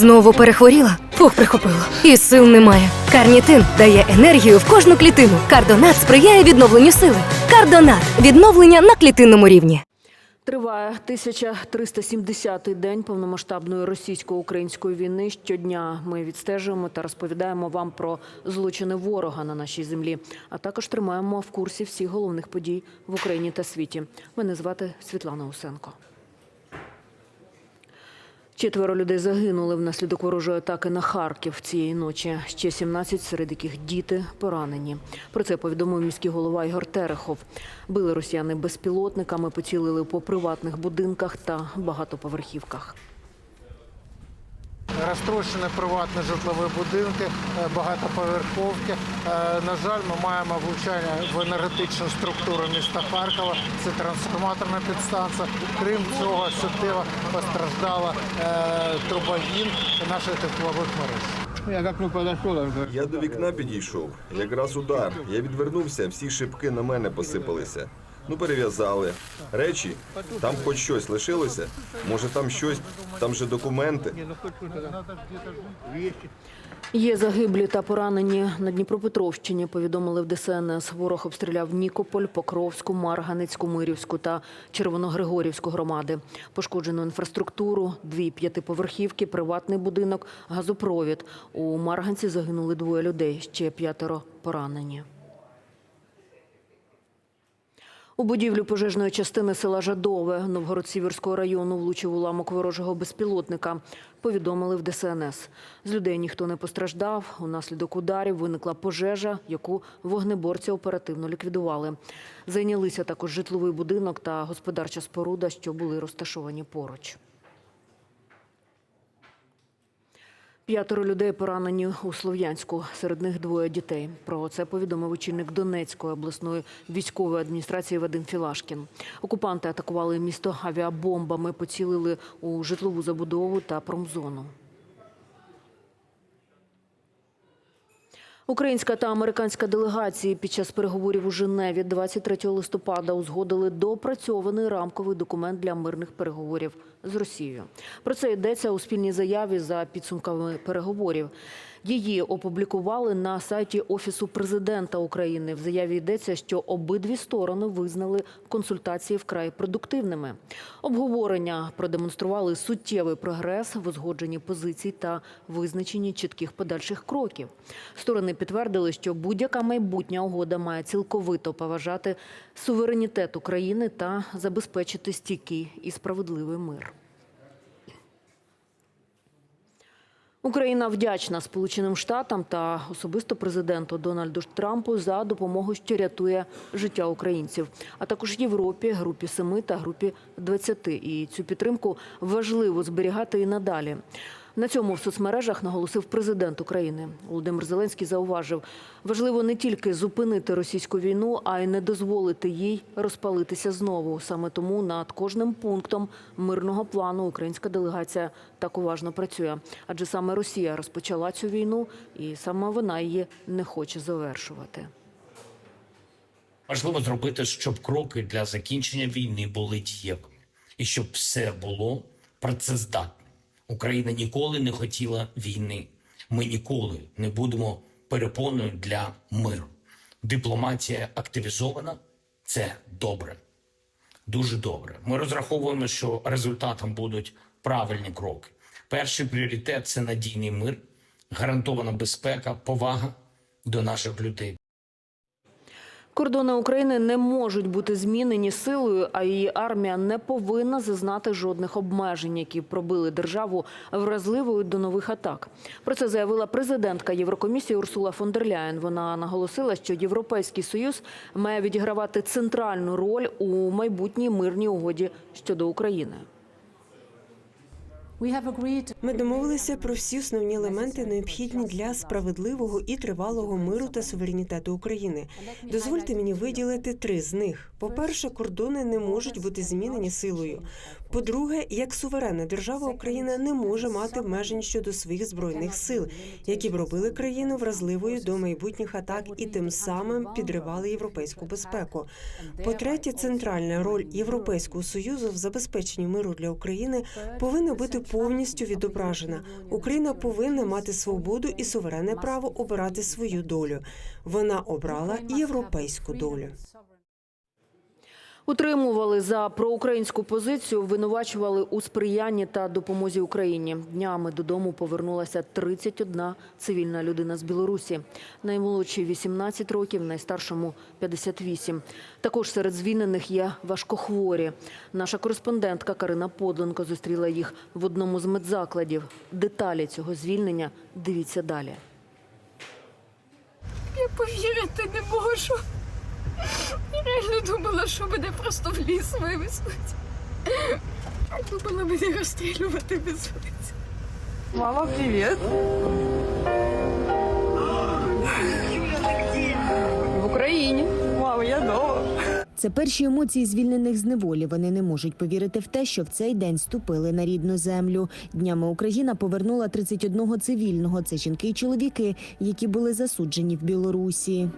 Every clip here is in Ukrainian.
Знову перехворіла? Фух, прихопило. І сил немає. Карнітин дає енергію в кожну клітину. Кардонат сприяє відновленню сили. Кардонат відновлення на клітинному рівні. Триває 1370-й день повномасштабної російсько-української війни. Щодня ми відстежуємо та розповідаємо вам про злочини ворога на нашій землі, а також тримаємо в курсі всіх головних подій в Україні та світі. Мене звати Світлана Усенко. Четверо людей загинули внаслідок ворожої атаки на Харків цієї ночі. Ще 17, серед яких діти поранені. Про це повідомив міський голова Ігор Терехов. Били росіяни безпілотниками, поцілили по приватних будинках та багатоповерхівках. Розтрощені приватні житлові будинки, багатоповерховки. Е, На жаль, ми маємо влучання в енергетичну структуру міста Харкова. Це трансформаторна підстанція. Крім цього, суттєво постраждала е, трубогін наших теплових мереж. Я ну до вікна підійшов. Якраз удар. Я відвернувся, всі шибки на мене посипалися. Ну, перев'язали. Речі, там хоч щось лишилося. Може там щось, там же документи. Є загиблі та поранені на Дніпропетровщині. Повідомили в ДСНС. Ворог обстріляв Нікополь, Покровську, Марганецьку, Мирівську та Червоногригорівську громади. Пошкоджену інфраструктуру, дві п'ятиповерхівки, приватний будинок, газопровід. У Марганці загинули двоє людей, ще п'ятеро поранені. У будівлю пожежної частини села Жадове Новгород-Сіверського району влучив уламок ворожого безпілотника. Повідомили в ДСНС. З людей ніхто не постраждав. Унаслідок ударів виникла пожежа, яку вогнеборці оперативно ліквідували. Зайнялися також житловий будинок та господарча споруда, що були розташовані поруч. П'ятеро людей поранені у Слов'янську, серед них двоє дітей. Про це повідомив очільник Донецької обласної військової адміністрації Вадим Філашкін. Окупанти атакували місто авіабомбами, поцілили у житлову забудову та промзону. Українська та американська делегації під час переговорів у Женеві 23 листопада узгодили допрацьований рамковий документ для мирних переговорів з Росією. Про це йдеться у спільній заяві за підсумками переговорів. Її опублікували на сайті Офісу президента України. В заяві йдеться, що обидві сторони визнали консультації вкрай продуктивними. Обговорення продемонстрували суттєвий прогрес в узгодженні позицій та визначенні чітких подальших кроків. Сторони підтвердили, що будь-яка майбутня угода має цілковито поважати суверенітет України та забезпечити стійкий і справедливий мир. Україна вдячна Сполученим Штатам та особисто президенту Дональду Трампу за допомогу, що рятує життя українців, а також Європі, групі семи та групі 20. І цю підтримку важливо зберігати і надалі. На цьому в соцмережах наголосив президент України. Володимир Зеленський зауважив, важливо не тільки зупинити російську війну, а й не дозволити їй розпалитися знову. Саме тому над кожним пунктом мирного плану українська делегація так уважно працює. Адже саме Росія розпочала цю війну, і саме вона її не хоче завершувати. Важливо зробити, щоб кроки для закінчення війни були дієвими і щоб все було працездатним. Україна ніколи не хотіла війни. Ми ніколи не будемо перепоною для миру. Дипломатія активізована це добре. Дуже добре. Ми розраховуємо, що результатом будуть правильні кроки. Перший пріоритет це надійний мир, гарантована безпека, повага до наших людей. Кордони України не можуть бути змінені силою, а її армія не повинна зазнати жодних обмежень, які пробили державу вразливою до нових атак. Про це заявила президентка Єврокомісії Урсула фон дер Ляєн. Вона наголосила, що Європейський союз має відігравати центральну роль у майбутній мирній угоді щодо України. Ми домовилися про всі основні елементи, необхідні для справедливого і тривалого миру та суверенітету України. Дозвольте мені виділити три з них. По-перше, кордони не можуть бути змінені силою. По-друге, як суверенна держава Україна не може мати обмежень щодо своїх збройних сил, які б робили країну вразливою до майбутніх атак і тим самим підривали європейську безпеку. По-третє, центральна роль Європейського союзу в забезпеченні миру для України повинна бути повністю відображена. Україна повинна мати свободу і суверенне право обирати свою долю. Вона обрала європейську долю. Утримували за проукраїнську позицію, обвинувачували у сприянні та допомозі Україні. Днями додому повернулася 31 цивільна людина з Білорусі. Наймолодшій 18 років, найстаршому 58. Також серед звільнених є важкохворі. Наша кореспондентка Карина Подленко зустріла їх в одному з медзакладів. Деталі цього звільнення дивіться далі. Я повірити не можу. Реально думала, що мене просто в ліс вивезуть. Думала, мене розстрілювати везуть. Мама, привіт. В Україні. Мама, я дома. Це перші емоції звільнених з неволі. Вони не можуть повірити в те, що в цей день ступили на рідну землю. Днями Україна повернула 31 цивільного. Це жінки і чоловіки, які були засуджені в Білорусі.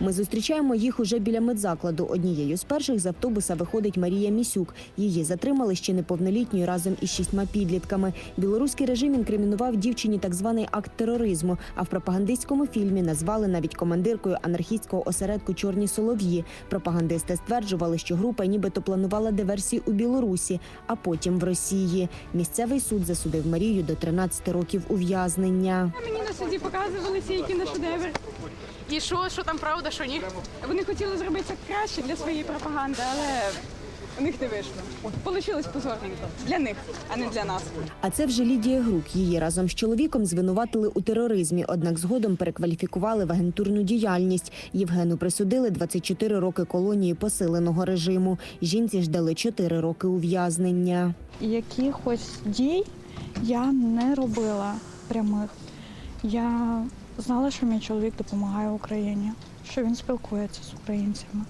Ми зустрічаємо їх уже біля медзакладу. Однією з перших з автобуса виходить Марія Місюк. Її затримали ще неповнолітньою разом із шістьма підлітками. Білоруський режим інкримінував дівчині так званий акт тероризму. А в пропагандистському фільмі назвали навіть командиркою анархістського осередку Чорні солов'ї. Пропагандисти стверджували, що група нібито планувала диверсії у Білорусі, а потім в Росії. Місцевий суд засудив Марію до 13 років ув'язнення. Мені на суді показували ці кіношедевр. І що, що там правда, що ні? Вони хотіли зробити це краще для своєї пропаганди, але у них не вийшло. Получилось позорненько. Для них, а не для нас. А це вже Лідія Грук. Її разом з чоловіком звинуватили у тероризмі, однак згодом перекваліфікували в агентурну діяльність. Євгену присудили 24 роки колонії посиленого режиму. Жінці ж дали 4 роки ув'язнення. якихось дій я не робила прямих. Я знала, що мій чоловік допомагає Україні, що він спілкується з українцями.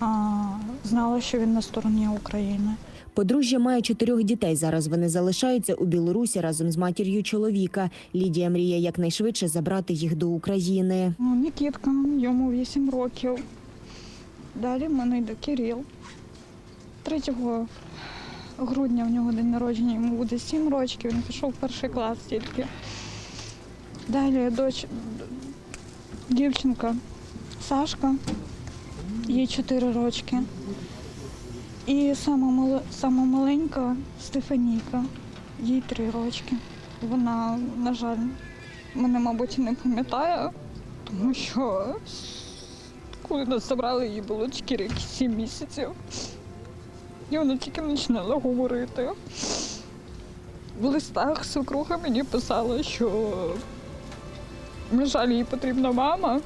А, знала, що він на стороні України. Подружжя має чотирьох дітей. Зараз вони залишаються у Білорусі разом з матір'ю чоловіка. Лідія мріє якнайшвидше забрати їх до України. Ну, Нікітка, йому 8 років. Далі в мене йде Кирил. 3 грудня в нього день народження, йому буде 7 років, він пішов в перший клас тільки. Далі доч... дівчинка Сашка, їй 4 рочки. І сама, мал... сама маленька Стефанійка, їй 3 рочки. Вона, на жаль, мене, мабуть, не пам'ятає, тому що коли нас забрали, їй було тільки рік 7 місяців. І вона тільки починала говорити. В листах свекруха мені писала, що на жаль, їй потрібна мама.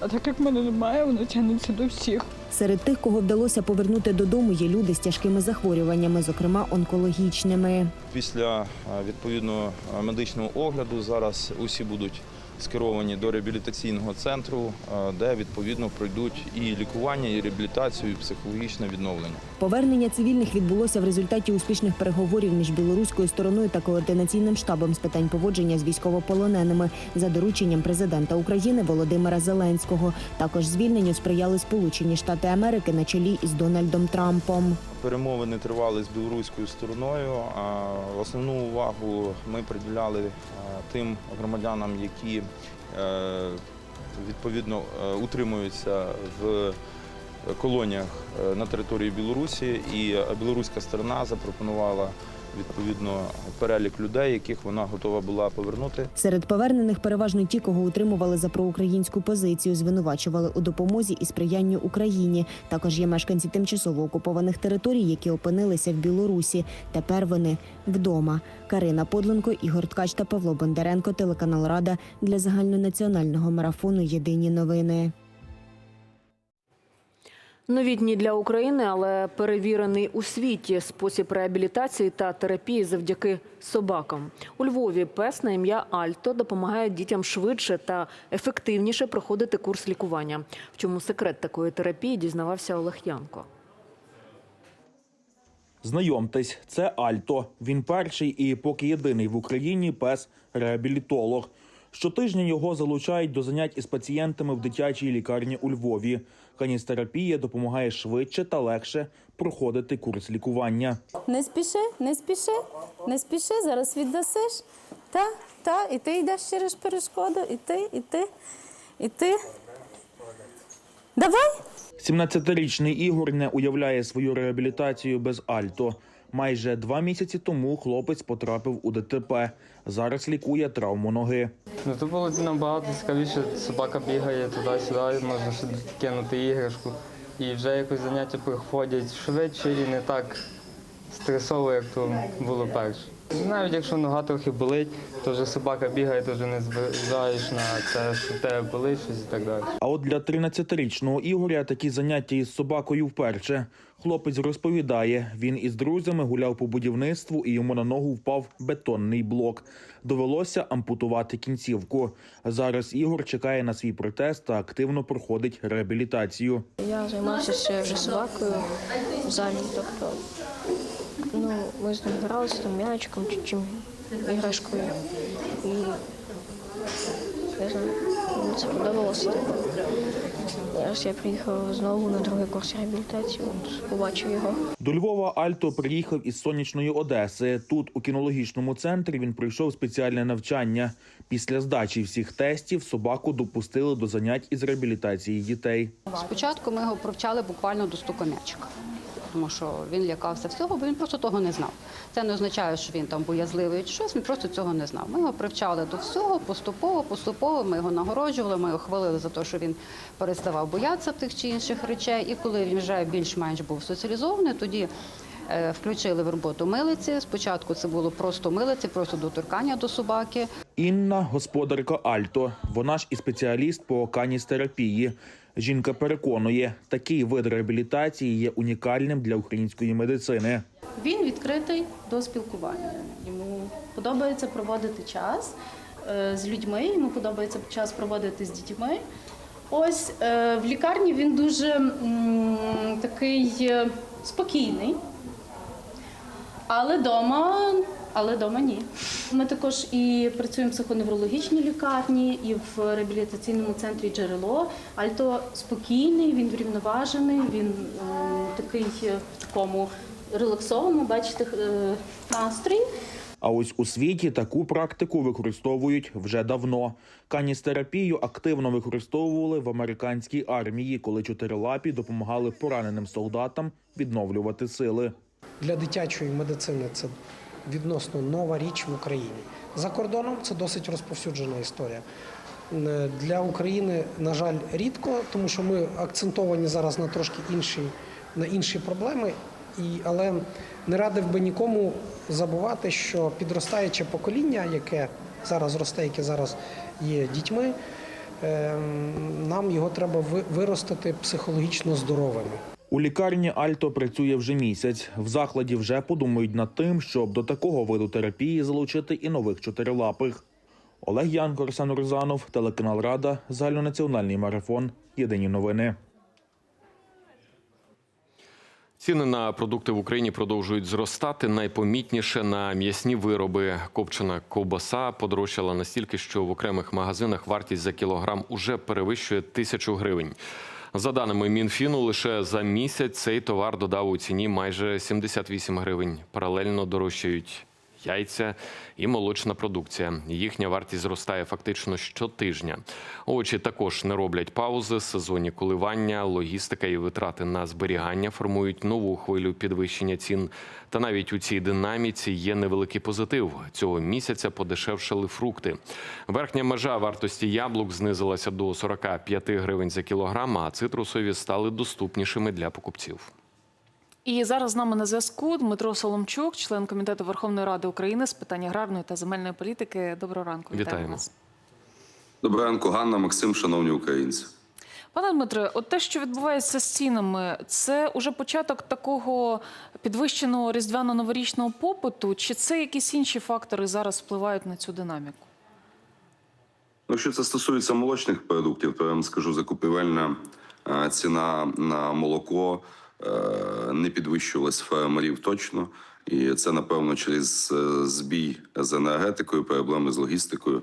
А так як мене немає, вона тягнеться до всіх. Серед тих, кого вдалося повернути додому, є люди з тяжкими захворюваннями, зокрема онкологічними. Після е, відповідного е, медичного огляду зараз усі будуть скеровані до реабілітаційного центру, е, де відповідно пройдуть і лікування, і реабілітацію, і психологічне відновлення. Повернення цивільних відбулося в результаті успішних переговорів між білоруською стороною та координаційним штабом з питань поводження з військовополоненими за дорученням президента України Володимира Зеленського. Також звільненню сприяли Сполучені Штати Америки на чолі із Дональдом Трампом. Перемовини тривали з білоруською стороною. Основну увагу ми приділяли е, тим громадянам, які е, відповідно е, утримуються в колоніях на території Білорусі, і білоруська сторона запропонувала відповідно перелік людей, яких вона готова була повернути. Серед повернених переважно ті, кого утримували за проукраїнську позицію, звинувачували у допомозі і сприянню Україні. Також є мешканці тимчасово окупованих територій, які опинилися в Білорусі. Тепер вони вдома. Карина Подленко, Ігор Ткач та Павло Бондаренко. Телеканал Рада для загальнонаціонального марафону Єдині новини. Новітній для України, але перевірений у світі спосіб реабілітації та терапії завдяки собакам. У Львові пес на ім'я Альто допомагає дітям швидше та ефективніше проходити курс лікування. В чому секрет такої терапії дізнавався Олег Янко. Знайомтесь, це Альто. Він перший і поки єдиний в Україні пес-реабілітолог. Щотижня його залучають до занять із пацієнтами в дитячій лікарні у Львові. Каністерапія допомагає швидше та легше проходити курс лікування. Не спіши, не спіши, не спіши, зараз віддасиш. Та, та, і ти йдеш через перешкоду, і ти, і ти, і ти. Давай! 17-річний Ігор не уявляє свою реабілітацію без Альто. Майже два місяці тому хлопець потрапив у ДТП. Зараз лікує травму ноги. Ну тут було набагато цікавіше. Собака бігає туди-сюди, можна ще кинути іграшку. І вже якось заняття приходять швидше і не так стресово, як то було перше. Навіть якщо нога трохи болить, то вже собака бігає, то вже не зважаєш на це, що в тебе болить щось і так далі. А от для 13-річного Ігоря такі заняття із собакою вперше. Хлопець розповідає, він із друзями гуляв по будівництву і йому на ногу впав бетонний блок. Довелося ампутувати кінцівку. Зараз Ігор чекає на свій протез та активно проходить реабілітацію. Я займався ще вже собакою в залі, тобто ну, ми з ним гралися там м'ячиком чи чим іграшкою. І я знаю, мені це подобалося. Зараз я приїхав знову на другий курс реабілітації, от, побачив його. До Львова Альто приїхав із сонячної Одеси. Тут, у кінологічному центрі, він пройшов спеціальне навчання. Після здачі всіх тестів собаку допустили до занять із реабілітації дітей. Спочатку ми його привчали буквально до стука м'ячика, тому що він лякався всього, бо він просто того не знав. Це не означає, що він там боязливий чи щось, він просто цього не знав. Ми його привчали до всього поступово, поступово. Ми його нагороджували, ми його хвалили за те, що він переставав боятися тих чи інших речей. І коли він вже більш-менш був соціалізований, тоді. е, Включили в роботу милиці. Спочатку це було просто милиці, просто доторкання до собаки. Інна господарка Альто. Вона ж і спеціаліст по каністерапії. Жінка переконує, такий вид реабілітації є унікальним для української медицини. Він відкритий до спілкування. Йому подобається проводити час е, з людьми, йому подобається час проводити з дітьми. Ось е, в лікарні він дуже такий е, спокійний, але вдома, але вдома ні. Ми також і працюємо в психоневрологічній лікарні, і в реабілітаційному центрі джерело. Альто спокійний, він врівноважений, він м, такий е, в такому релаксованому, бачите, е, настрій. А ось у світі таку практику використовують вже давно. Каністерапію активно використовували в американській армії, коли чотирилапі допомагали пораненим солдатам відновлювати сили. Для дитячої медицини це відносно нова річ в Україні. За кордоном це досить розповсюджена історія. Е, Для України, на жаль, рідко, тому що ми акцентовані зараз на трошки інші, на інші проблеми. І, але не радив би нікому забувати, що підростаюче покоління, яке зараз росте, яке зараз є дітьми, е, нам його треба виростити психологічно здоровими. У лікарні Альто працює вже місяць. В закладі вже подумають над тим, щоб до такого виду терапії залучити і нових чотирилапих. Олег Янко, Арсен Розанов, телеканал Рада, загальнонаціональний марафон. Єдині новини. Ціни на продукти в Україні продовжують зростати. Найпомітніше на м'ясні вироби. Копчена ковбаса подорожчала настільки, що в окремих магазинах вартість за кілограм уже перевищує тисячу гривень. За даними Мінфіну, лише за місяць цей товар додав у ціні майже 78 гривень. Паралельно дорожчають яйця і молочна продукція. Їхня вартість зростає фактично щотижня. Овочі також не роблять паузи. Сезонні коливання, логістика і витрати на зберігання формують нову хвилю підвищення цін. Та навіть у цій динаміці є невеликий позитив. Цього місяця подешевшали фрукти. Верхня межа вартості яблук знизилася до 45 гривень за кілограм, а цитрусові стали доступнішими для покупців. І зараз з нами на зв'язку Дмитро Соломчук, член комітету Верховної Ради України з питань аграрної та земельної політики. Доброго ранку. Вітаємо. вас. Доброго ранку, Ганна, Максим, шановні українці. Пане Дмитре, от те, що відбувається з цінами, це уже початок такого підвищеного різдвяно-новорічного попиту, чи це якісь інші фактори зараз впливають на цю динаміку? Ну, що це стосується молочних продуктів, то я вам скажу, закупівельна е, ціна на молоко не підвищувалась фермерів точно. І це, напевно, через е, збій з енергетикою, проблеми з логістикою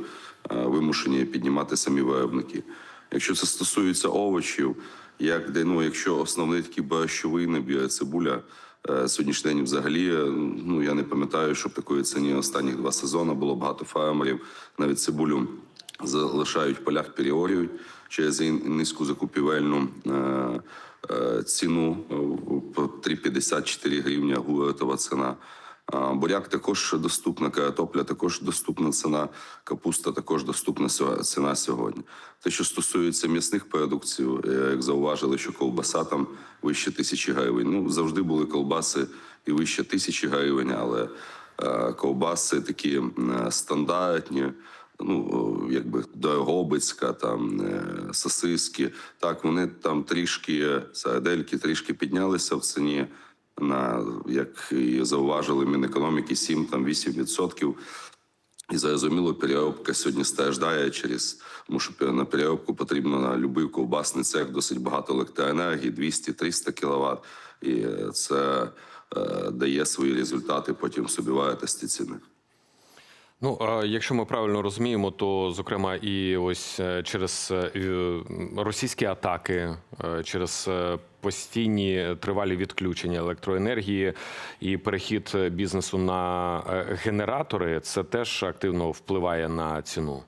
е, вимушені піднімати самі виробники. Якщо це стосується овочів, як де ну, якщо основний такий борщовий набір цибуля, е, сьогоднішній день взагалі, е, ну я не пам'ятаю, щоб такої ціні останніх два сезони було багато фермерів, навіть цибулю залишають полях, переорюють через низьку закупівельну е, е, ціну е, по 3,54 гривня гуртова ціна. Буряк також доступна, картопля також доступна ціна, капуста також доступна ціна сьогодні. Те, що стосується м'ясних продуктів, як зауважили, що ковбаса там вище тисячі гривень. Ну завжди були колбаси і вище тисячі гривень, але ковбаси такі стандартні ну якби Дрогобицька, там е, сосиски. Так, вони там трішки середельки трішки піднялися в ціні. На як і зауважили Мінекономіки, 7 там 8%. І зрозуміло, переробка сьогодні страждає через тому, що на переробку потрібно на будь-який ковбасний цех досить багато електроенергії, 200-300 кВт. І е, це е, дає свої результати потім в собівартості ціни. Ну, якщо ми правильно розуміємо, то зокрема і ось е, через е, російські атаки, е, через постійні тривалі відключення електроенергії і перехід бізнесу на генератори, це теж активно впливає на ціну.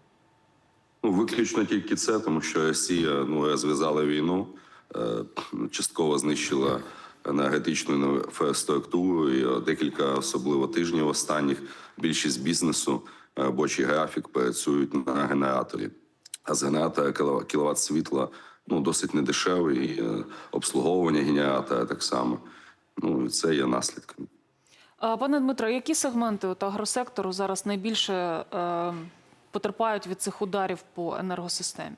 Ну, виключно тільки це, тому що Росія ну, розв'язала війну, частково знищила енергетичну інфраструктуру. І е, декілька, особливо тижнів останніх, більшість бізнесу, е, робочий графік працюють на генераторі. А з генератора кіловат, світла ну, досить недешевий, і е, обслуговування генератора так само. Ну, це є наслідками. Пане Дмитро, які сегменти от агросектору зараз найбільше е, потерпають від цих ударів по енергосистемі?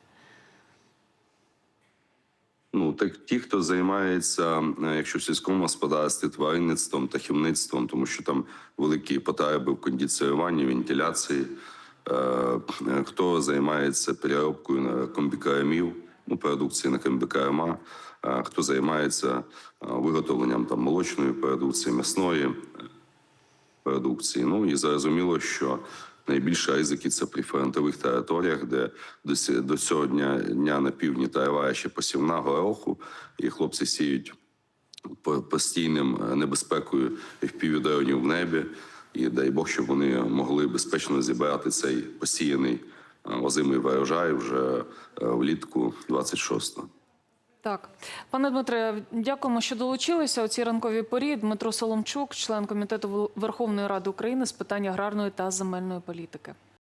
Ну, так ті, хто займається, е, якщо в сільському господарстві, тваринництвом, птахівництвом, тому що там великі потреби в кондиціюванні, вентиляції, е, е, хто займається переробкою на комбікарамів, ну, продукції на комбікарама, е, хто займається виготовленням там молочної продукції, м'ясної продукції. Ну і зрозуміло, що найбільше ризики це при фронтових територіях, де до, цього дня, дня на півдні триває ще посівна гороху, і хлопці сіють по- постійним е, небезпекою впівдронів в небі. І дай Бог, щоб вони могли безпечно зібрати цей посіяний е, озимий врожай вже е, влітку 26-го. Так, пане Дмитре, дякуємо, що долучилися у цій ранковій порі. Дмитро Соломчук, член комітету Верховної Ради України з питань аграрної та земельної політики.